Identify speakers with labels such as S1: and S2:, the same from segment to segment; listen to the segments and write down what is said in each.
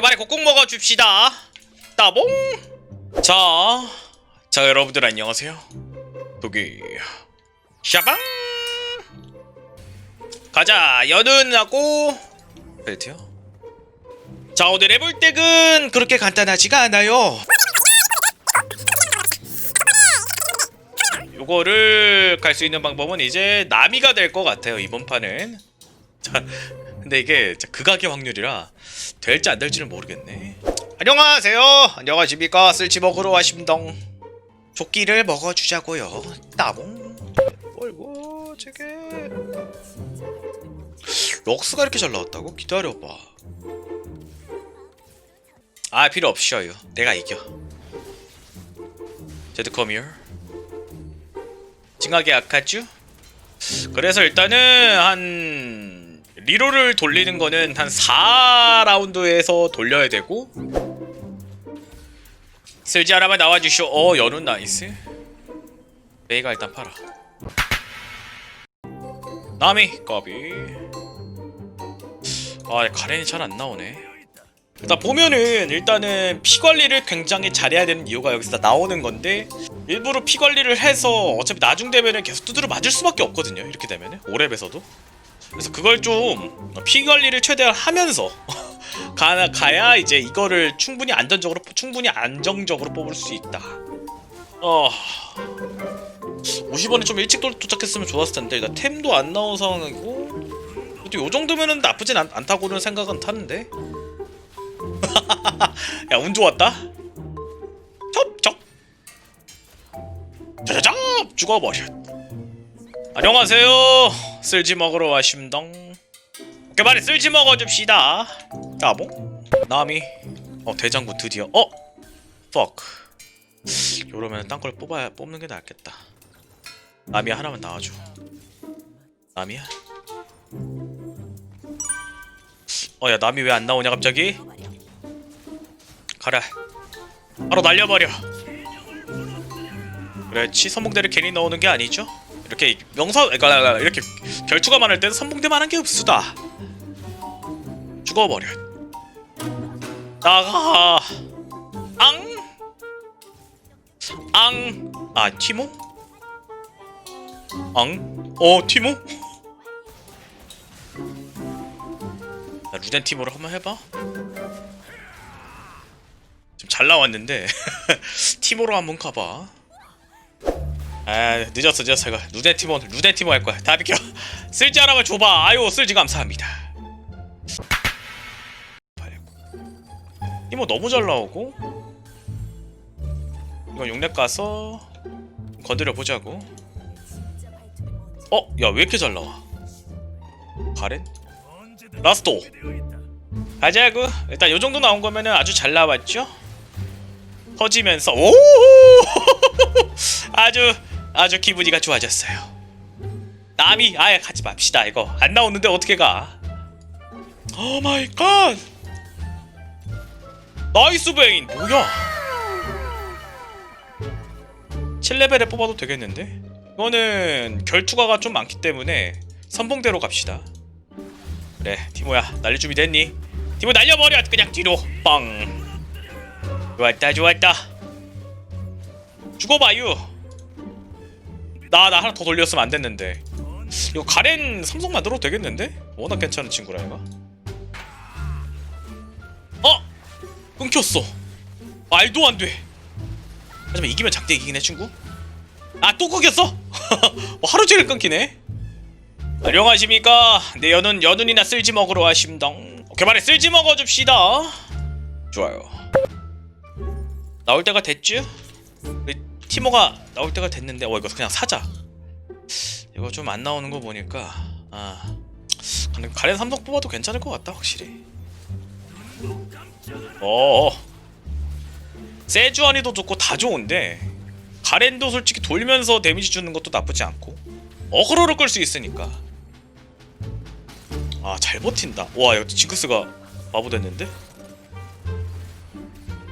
S1: 개발에 kok꼭 먹어줍시다. 따봉. 자, 자 여러분들 안녕하세요. 독이 샤방. 가자 연은하고 벨트요. 자 오늘 해볼 덱은 그렇게 간단하지가 않아요. 요거를 갈 수 있는 방법은 이제 나미가 될 것 같아요 이번 판은. 자, 근데 이게 극악의 확률이라 될지 안 될지는 모르겠네. 안녕하세요. 안녕하십니까 쓸지 먹으러 와심동. 조끼를 먹어주자고요. 따봉. 어이구 저게. 럭스가 이렇게 잘 나왔다고? 기다려봐. 아 필요 없어요. 내가 이겨. 제드 커미어. 찡하게 약하죠? 그래서 일단은 한 리로를 돌리는 거는 한 4라운드에서 돌려야 되고. 쓸지 하나만 나와주쇼 어 연운 나이스. 메이가 일단 팔아. 나미 까비. 아 가렌이 잘 안 나오네. 일단 보면은 일단은 피 관리를 굉장히 잘해야 되는 이유가 여기서 나오는 건데 일부러 피 관리를 해서 어차피 나중 되면은 계속 두드려 맞을 수밖에 없거든요 이렇게 되면은. 오랩에서도 그래서 그걸 좀 피 관리를 최대한 하면서 가, 가야 이제 이거를 충분히 안전적으로 충분히 안정적으로 뽑을 수 있다. 어. 50원에 좀 일찍 도, 도착했으면 좋았을 텐데 일단 템도 안 나온 상황이고 요 정도면은 나쁘진 않, 않다고는 생각은 타는데. 야 운 좋았다. 첩첩 짜자잡 죽어버렸 안녕하세요. 쓸지 먹으러 와심덩 그만에 쓸지 먹어 줍시다. 따봉 나미? 어 대장군 드디어. 어? fuck. 이러면 딴 걸 뽑아야 뽑는 게 낫겠다. 나미야 하나만 나와줘. 나미야? 어야 나미 왜안 나오냐 갑자기? 가라. 바로 날려버려. 그렇지 선봉대를 괜히 넣는 게 아니죠 이렇게 명사 그러니까 이렇게 결투가 많을 때는 선봉대만한 게 없수다. 죽어버려. 나가. 앙 앙 아 티모? 앙 어 티모? 나 루덴 티모를 한번 해봐. 좀잘 나왔는데. 티모로 한번 가봐 아 늦었어 늦었어. 이거 루덴 티모 할 거야. 다 비켜. 쓸지 하나만 줘봐. 아유 쓸지 감사합니다. 티모 너무 잘 나오고? 이거 용렙 가서 건드려 보자고. 어? 야 왜 이렇게 잘 나와? 가렌? 라스토 가자고 일단 요 정도 나온 거면은 아주 잘 나왔죠? 터지면서. 오! 아주 아주 기분이가 좋아졌어요. 남이 아예 가지 맙시다 이거 안 나오는데 어떻게 가? 오 마이 갓 나이스 베인 뭐야? 7레벨에 뽑아도 되겠는데? 이거는 결투가가 좀 많기 때문에 선봉대로 갑시다. 그래 티모야 날릴 준비 됐니? 티모 날려버려 그냥 뒤로 빵 좋았다 좋았다 죽어봐요 나 나 하나 더 돌렸으면 안 됐는데. 이거 가렌 삼성 만들어도 되겠는데? 워낙 괜찮은 친구라 이거 어! 끊겼어. 말도 안 돼. 하지만 이기면 작대 이기긴 해 친구? 아 또 끊겼어? 뭐 하루 종일 끊기네. 안녕하십니까. 내 연은 연운이나 쓸지 먹으러 와심덩 오케이 말해 쓸지 먹어 줍시다. 좋아요. 나올 때가 됐쥬? 티모가 나올 때가 됐는데 어 이거 그냥 사자. 이거 좀 안 나오는 거 보니까 아 근데 가렌 삼성 뽑아도 괜찮을 것 같다 확실히. 어 세주안이도 좋고 다 좋은데 가렌도 솔직히 돌면서 데미지 주는 것도 나쁘지 않고 어그로를 끌 수 있으니까. 아 잘 버틴다. 와 이거 징크스가 바보 됐는데?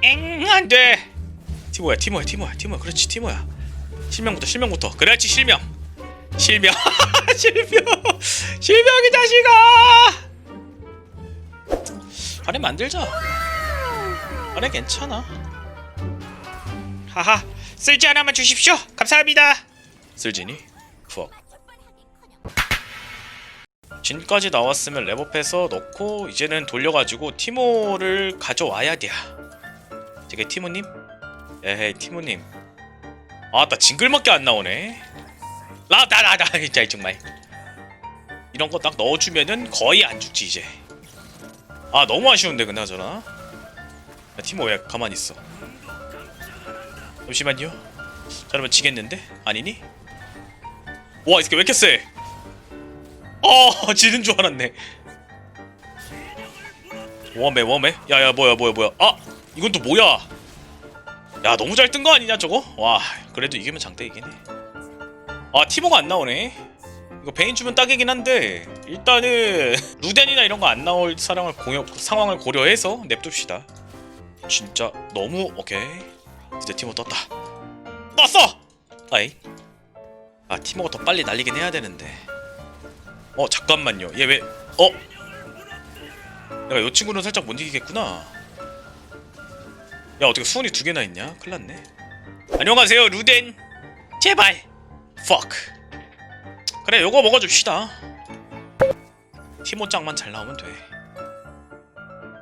S1: 엥 안돼 티모야 티모야 티모야 티모야. 그렇지 티모야. 실명부터 실명부터. 그렇지 실명. 실명. 실명. 실명이 자식아! 가렌 만들자 그래 괜찮아. 하하. 쓸지 하나만 주십시오. 감사합니다. 쓸지니? 푸억. 진까지 나왔으면 랩업해서 넣고 이제는 돌려가지고 티모를 가져와야 돼 저게 티모님? 에헤이 티모님. 아나 징글밖에 안 나오네. 라다라다 진짜 정말. 이런 거 딱 넣어주면은 거의 안 죽지 이제. 아 너무 아쉬운데 그나저나. 야, 티모 왜 가만히 있어. 잠시만요. 자 그러면 지겠는데? 아니니? 와이 새끼 왜 이렇게 세? 어 지는 줄 알았네. 웜에 웜에 야야 뭐야 뭐야 뭐야. 아 이건 또 뭐야 야 너무 잘 뜬 거 아니냐 저거? 와 그래도 이기면 장대이긴 해아 티모가 안 나오네. 이거 베인 주면 딱이긴 한데 일단은 루덴이나 이런 거 안 나올 사랑을 공여, 상황을 고려해서 냅둡시다. 진짜 너무 오케이. 이제 티모 떴다. 떴어! 아이 아 티모가 더 빨리 날리긴 해야 되는데. 어 잠깐만요. 얘 왜 어? 내가 요 친구는 살짝 못 이기겠구나 야 어떻게 수원이 두 개나 있냐? 큰일났네. 안녕하세요 루덴. 제발. Fuck. 그래 요거 먹어줍시다. 티모짱만 잘 나오면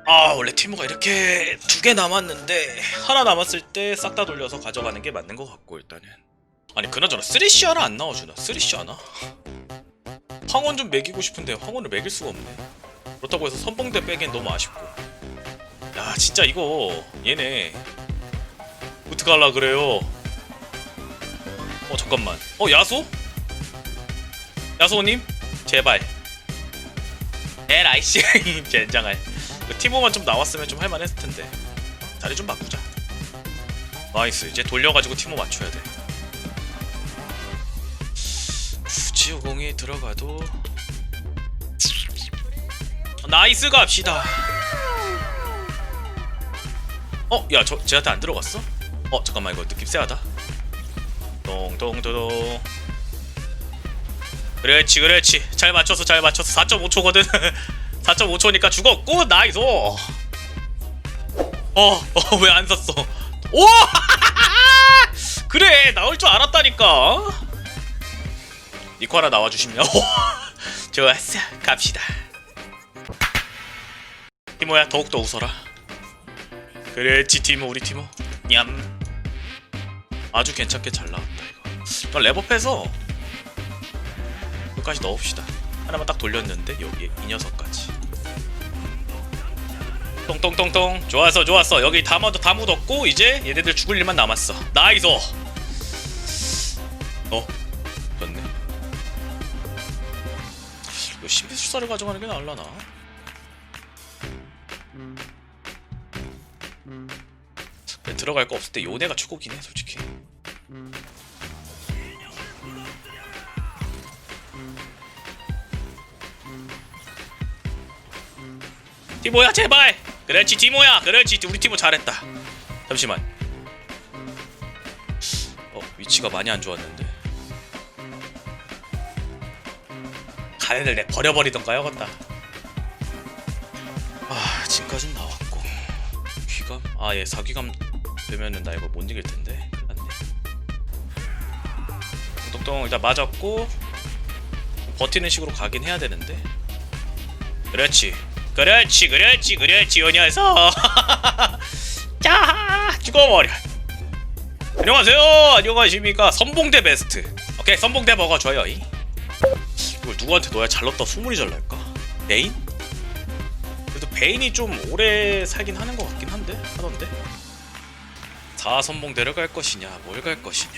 S1: 돼아 원래 티모가 이렇게 두 개 남았는데 하나 남았을 때 싹 다 돌려서 가져가는 게 맞는 것 같고 일단은. 아니 그나저나 쓰리시 하나 안 나와주나? 쓰리시 하나? 황혼 좀 먹이고 싶은데 황혼을 먹일 수가 없네. 그렇다고 해서 선봉대 빼기엔 너무 아쉽고 야 진짜 이거 얘네 어떡할라 그래요? 어 잠깐만. 어 야소? 야소님? 제발. 에라이씨. 젠장할. 그 티모만 좀 나왔으면 좀 할만했을 텐데. 자리 좀 바꾸자. 나이스. 이제 돌려가지고 티모 맞춰야 돼. 굳이 오공이 들어가도 나이스 갑시다 어? 야 저 쟤한테 안 들어갔어? 어 잠깐만 이거 느낌 쎄하다. 똥똥도동. 그렇지 그렇지. 잘 맞춰서 잘 맞춰서. 4.5초거든. 4.5초니까 죽었고 나이스. 어왜 안 썼어? 오! 그래 나올 줄 알았다니까. 니코 하나 나와주시면. 좋았어. 갑시다. 티모야 더욱더 웃어라 그렇지 티모 우리 티모 냠. 아주 괜찮게 잘 나왔다 이거. 일단 랩업해서 여기까지 넣읍시다. 하나만 딱 돌렸는데 여기에 이 녀석까지. 똥똥똥똥. 좋았어 좋았어. 여기 다 묻어 다 묻었고 이제 얘네들 죽을 일만 남았어. 나이스 어? 좋네. 이거 신비술사를 가져가는 게 나을라나? 그 래, 들어갈 거 없을 때 요네가 최고긴 해 솔직히. 티모야 제발! 그렇지 티모야! 그렇지 우리 티모 잘했다. 잠시만. 어 위치가 많이 안 좋았는데. 가렌을 내 버려버리던가 해야겠다. 아 지금까진 나왔고 귀감? 아예 사귀감 되면은 나 이거 못 이길 텐데. 똑똑 일단 맞았고 버티는 식으로 가긴 해야 되는데. 그렇지. 그렇지 그렇지 그렇지 요 녀석! 자 죽어버려. 안녕하세요. 안녕하십니까. 선봉대 베스트. 오케이 선봉대 먹어줘요 이. 이걸 누구한테 넣어야 잘 넣었다 소문이 잘 날까? 베인? 베인이 좀 오래 살긴 하는 것 같긴 한데? 하던데? 4선봉대를 갈 것이냐 뭘 갈 것이냐.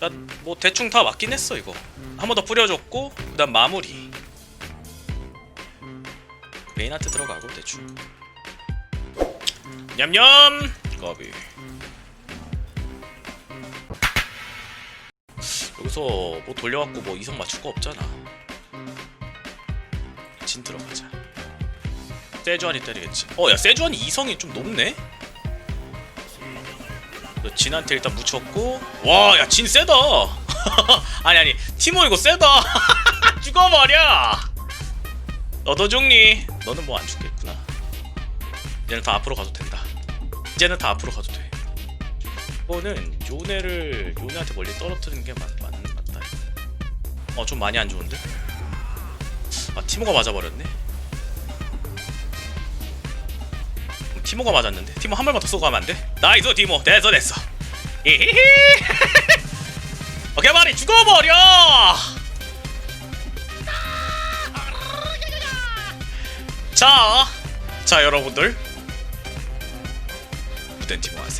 S1: 난뭐 대충 다 맞긴 했어 이거. 한 번 더 뿌려줬고 그 다음 마무리. 베인한테 들어가고 대충. 냠냠! 까비. 여기서 뭐 돌려갖고 뭐 이성 맞출 거 없잖아 진 들어가자. 세주안이 때리겠지. 어야 세주안이 이성이 좀 높네? 너 진한테 일단 묻혔고 와 야 진 세다! 아니 아니 티모 이거 세다! 죽어버려 너도 죽니 너는 뭐 안 죽겠구나. 이제는 다 앞으로 가도 된다. 이제는 다 앞으로 가도 돼. 이거는 요네를 요네한테 멀리 떨어뜨리는 게 맞, 맞, 맞다. 어좀 많이 안 좋은데? 아 티모가 맞아버렸네? 음, 티모가 맞았는데? 티모 한 발만 더 쏘고 가면 안 돼? 나이스 티모. 됐어 됐어. 히히히. 오케이 말이 죽어버려! 자, 자 여러분들. 무덴 티모 하세요